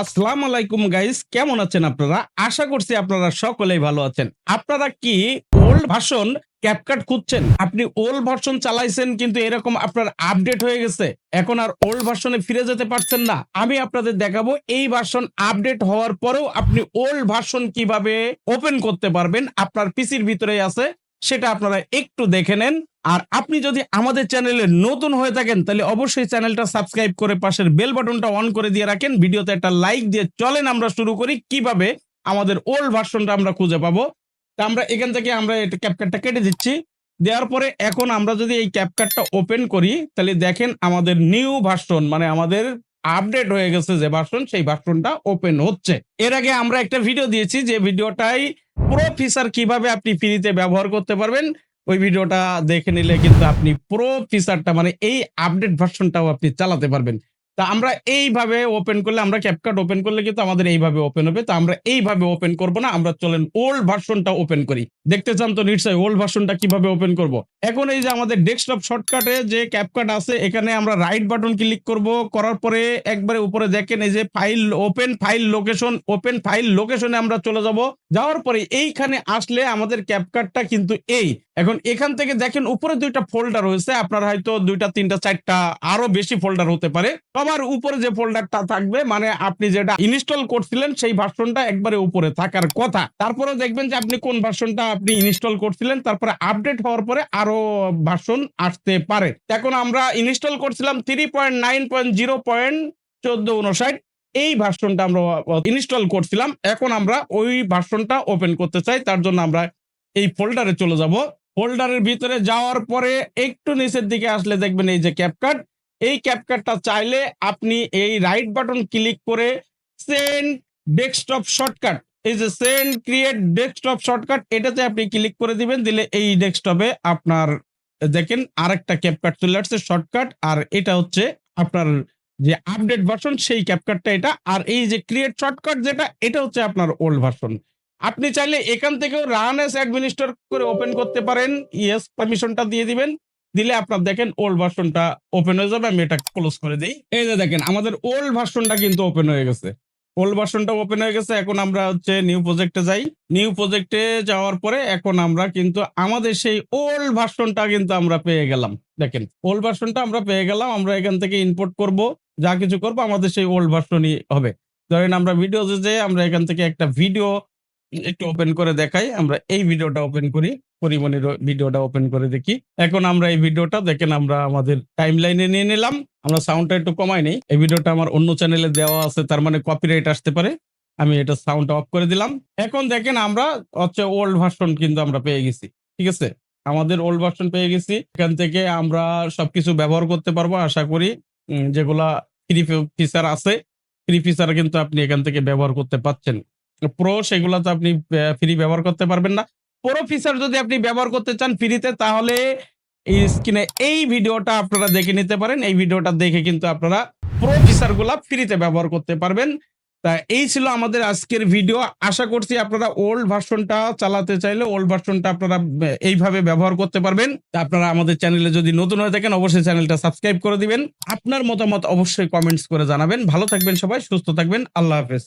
আসসালামু আলাইকুম গাইস, কেমন আছেন আপনারা? আশা করছি আপনারা সকলেই ভালো আছেন। আপনারা কি ওল্ড ভার্সন ক্যাপকাট খুঁজছেন? আপনি ওল্ড ভার্সন চালাইছেন কিন্তু এরকম আপনার আপডেট হয়ে গেছে। এখন আর ওল্ড ভার্সনে ফিরে যেতে পারছেন না। আমি আপনাদের দেখাবো এই ভার্সন আপডেট হওয়ার পরেও আপনি ওল্ড ভার্সন কীভাবে ওপেন করতে পারবেন আপনার পিসির ভিতরেই আছে, সেটা আপনারা একটু দেখে নেন। আর আপনি যদি আমাদের চ্যানেলে নতুন হয়ে থাকেন, তাহলে অবশ্যই চ্যানেলটা সাবস্ক্রাইব করে পাশের বেল বাটনটা অন করে দিয়ে রাখেন। ভিডিওতে একটা লাইক দিয়ে চলেন আমরা শুরু করি কীভাবে আমাদের ওল্ড ভার্সনটা আমরা খুঁজে পাবো। তা আমরা এখান থেকে আমরা এটা ক্যাপকাটটা কেটে দিচ্ছি। দেওয়ার পরে এখন আমরা যদি এই ক্যাপকাটটা ওপেন করি, তাহলে দেখেন আমাদের নিউ ভার্সন মানে আমাদের আপডেট হয়ে গেছে যে ভার্সন সেই ভার্সনটা ওপেন হচ্ছে। এর আগে আমরা একটা ভিডিও দিয়েছি যে ভিডিওটাই প্রো ফিচার কীভাবে আপনি ফ্রিতে ব্যবহার করতে পারবেন। ওই ভিডিওটা দেখে নিলে কিন্তু আপনি প্রো ফিচারটা মানে এই আপডেট ভার্সনটাও আপনি চালাতে পারবেন। তা আমরা এইভাবে ওপেন করলে, আমরা ক্যাপকাট ওপেন করলে কিন্তু আমাদের এইভাবে ওপেন হবে। তো আমরা এইভাবে ওপেন করব না, আমরা চলেন ওল্ড ভার্সনটা ওপেন করি। দেখতে চান তো নিশ্চয়ই ওল্ড ভার্সনটা কীভাবে ওপেন করব। এখন এই যে আমাদের ডেস্কটপ শর্টকাটে যে ক্যাপকাট আছে, এখানে আমরা রাইট বাটন ক্লিক করব। করার পরে একবারে উপরে দেখেন এই যে file open file location open file লোকেশনে আমরা চলে যাব। যাওয়ার পরে এইখানে আসলে আমাদের ক্যাপকাটটা কিন্তু এই এখন এখান থেকে দেখেন উপরে দুইটা ফোল্ডার রয়েছে। আপনার হয়তো দুইটা, তিনটা, চারটা, আরও বেশি ফোল্ডার হতে পারে। সবার উপরে যে ফোল্ডারটা থাকবে মানে আপনি যেটা ইনস্টল করছিলেন, সেই ভার্সনটা একবারে উপরে থাকার কথা। তারপরে দেখবেন যে আপনি কোন ভার্সনটা আপনি ইনস্টল করছিলেন, তারপরে আপডেট হওয়ার পরে আরও ভার্সন আসতে পারে। এখন আমরা ইনস্টল করছিলাম three point nine point zero point চোদ্দ উনষাট। এই ভার্সনটা আমরা ইনস্টল করছিলাম। এখন আমরা ওই ভার্সনটা ওপেন করতে চাই, তার জন্য আমরা এই ফোল্ডারে চলে যাব। ফোল্ডারের ভিতরে যাওয়ার পরে একটু নিচের দিকে আসলে দেখবেন এই যে ক্যাপকাট এই ক্যাপকাটটা চাইলে আপনি এই রাইট বাটন ক্লিক করে সেন্ড ডেস্কটপ শর্টকাট এই যে সেন্ড ক্রিয়েট ডেস্কটপ শর্টকাট এটাতে আপনি ক্লিক করে দিবেন, দিলে এই ডেস্কটপে আপনার, দেখেন আরেকটা ক্যাপকাট চলে আসছে শর্টকাট আর এটা হচ্ছে আপনার যে আপডেট ভার্সন সেই ক্যাপকাটটা এটা। আর এই যে ক্রিয়েট শর্টকাট যেটা, এটা হচ্ছে আপনার ওল্ড ভার্সন আপনি চাইলে এখান থেকেও রান এস অ্যাডমিনিস্টর করে ওপেন করতে পারেন। ইয়েস পারমিশনটা দিয়ে দিবেন। দিলে আপনার দেখেন ওল্ড ভার্সনটা ওপেন হয়ে যাবে, আমি এটা ক্লোজ করে দিই। এই যে দেখেন, আমাদের ওল্ড ভার্সনটা কিন্তু ওপেন হয়ে গেছে। ওল্ড ভার্সনটা ওপেন হয়ে গেছে, এখন আমরা হচ্ছে নিউ প্রজেক্টে যাই। নিউ প্রজেক্টে যাওয়ার পরে এখন আমরা কিন্তু আমাদের সেই ওল্ড ভার্সনটা কিন্তু আমরা পেয়ে গেলাম। দেখেন ওল্ড ভার্সনটা আমরা পেয়ে গেলাম, আমরা এখান থেকে ইম্পোর্ট করব। যা কিছু করব, আমাদের সেই ওল্ড ভার্সনই হবে। ধরেন আমরা ভিডিও যে আমরা এখান থেকে একটা ভিডিও একটু ওপেন করে দেখাই। আমরা এই ভিডিওটা ওপেন করি পরিমণির ভিডিওটা ওপেন করে দেখি। এখন আমরা এই ভিডিওটা দেখেন আমরা আমাদের টাইম লাইনে নিয়ে নিলাম। আমরা সাউন্ডটা একটু কমাই নেই। এই ভিডিওটা আমার অন্য চ্যানেলে দেওয়া আছে, তার মানে কপিরাইট আসতে পারে। আমি এটা সাউন্ড অফ করে দিলাম। এখন দেখেন আমরা হচ্ছে ওল্ড ভার্সন কিন্তু আমরা পেয়ে গেছি, ঠিক আছে? আমাদের ওল্ড ভার্সন পেয়ে গেছি। এখান থেকে আমরা সবকিছু ব্যবহার করতে পারব, আশা করি। যেগুলা ফ্রি ফিচার আছে ফ্রি ফিচার কিন্তু আপনি এখান থেকে ব্যবহার করতে পাচ্ছেন প্রো সেগুলো তো আপনি ফ্রি ব্যবহার করতে পারবেন না। প্রো ফিচার যদি আপনি ব্যবহার করতে চান ফ্রিতে তাহলে স্ক্রিনে এই ভিডিওটা আপনারা দেখে নিতে পারেন। এই ভিডিওটা দেখে কিন্তু আপনারা প্রো ফিচারগুলা ফ্রিতে ব্যবহার করতে পারবেন। তা এই ছিল আমাদের আজকের ভিডিও আশা করছি আপনারা ওল্ড ভার্সনটা চালাতে চাইলে ওল্ড ভার্সনটা আপনারা এইভাবে ব্যবহার করতে পারবেন। আপনারা আমাদের চ্যানেলে যদি নতুন হয়ে থাকেন, অবশ্যই চ্যানেলটা সাবস্ক্রাইব করে দিবেন। আপনার মতামত অবশ্যই কমেন্টস করে জানাবেন। ভালো থাকবেন সবাই, সুস্থ থাকবেন। আল্লাহ হাফেজ।